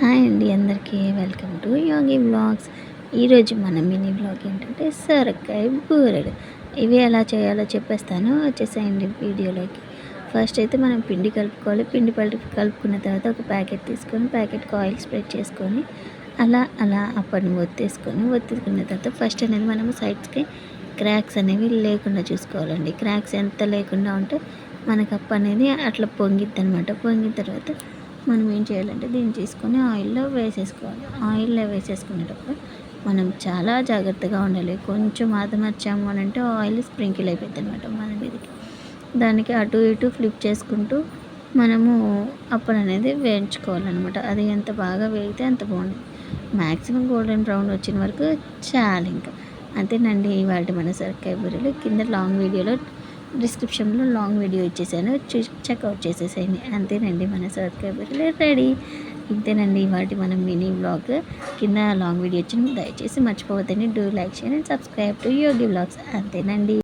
Hi అండి అందరికీ welcome to Yogi blogs ఈరోజు మన మినీ బ్లాగ్ ఏంటంటే సొరకాయ బూరెడు ఇవి ఎలా చేయాలో చెప్పేస్తాను వచ్చేసేయండి వీడియోలోకి. ఫస్ట్ అయితే మనం పిండి కలుపుకోవాలి. పిండి పల్లి కలుపుకున్న తర్వాత ఒక ప్యాకెట్ తీసుకొని ప్యాకెట్కి ఆయిల్ స్ప్రెడ్ చేసుకొని అలా అలా అప్పటిని ఒత్తేసుకొని ఒత్తేసుకున్న తర్వాత ఫస్ట్ అనేది మనం సైడ్స్కి క్రాక్స్ అనేవి లేకుండా చూసుకోవాలండి. క్రాక్స్ ఎంత లేకుండా ఉంటే మనకు అప్పు అనేది అట్లా పొంగిద్ది అనమాట పొంగిన తర్వాత మనం ఏం చేయాలంటే దీన్ని తీసుకొని ఆయిల్లో వేసేసుకోవాలి. ఆయిల్లో వేసేసుకునేటప్పుడు మనం చాలా జాగ్రత్తగా ఉండాలి. కొంచెం ఆదమర్చాము అని అంటే ఆయిల్ స్ప్రింకిల్ అయిపోద్ది అనమాట మన మీదకి. దానికి అటు ఇటు ఫ్లిప్ చేసుకుంటూ మనము అప్పుడు అనేది వేయించుకోవాలన్నమాట. అది ఎంత బాగా వేగితే అంత బాగుంటుంది మ్యాక్సిమం గోల్డెన్ బ్రౌన్ వచ్చిన వరకు చాలా ఇంకా. అంతేనండి ఇవాళ మన సొరకాయ బూరెలు కింద లాంగ్ వీడియోలో డిస్క్రిప్షన్లో లాంగ్ వీడియో ఇచ్చేసాను. చెక్అవుట్ చేసేసేయండి. అంతేనండి మన సొరకాయ రెడీ. ఇంతేనండి వాటి మన మినీ బ్లాగ్. కింద లాంగ్ వీడియో వచ్చిన దయచేసి మర్చిపోవద్దని డూ లైక్ చేయండి సబ్స్క్రైబ్ టు యోగి బ్లాగ్స్. అంతేనండి.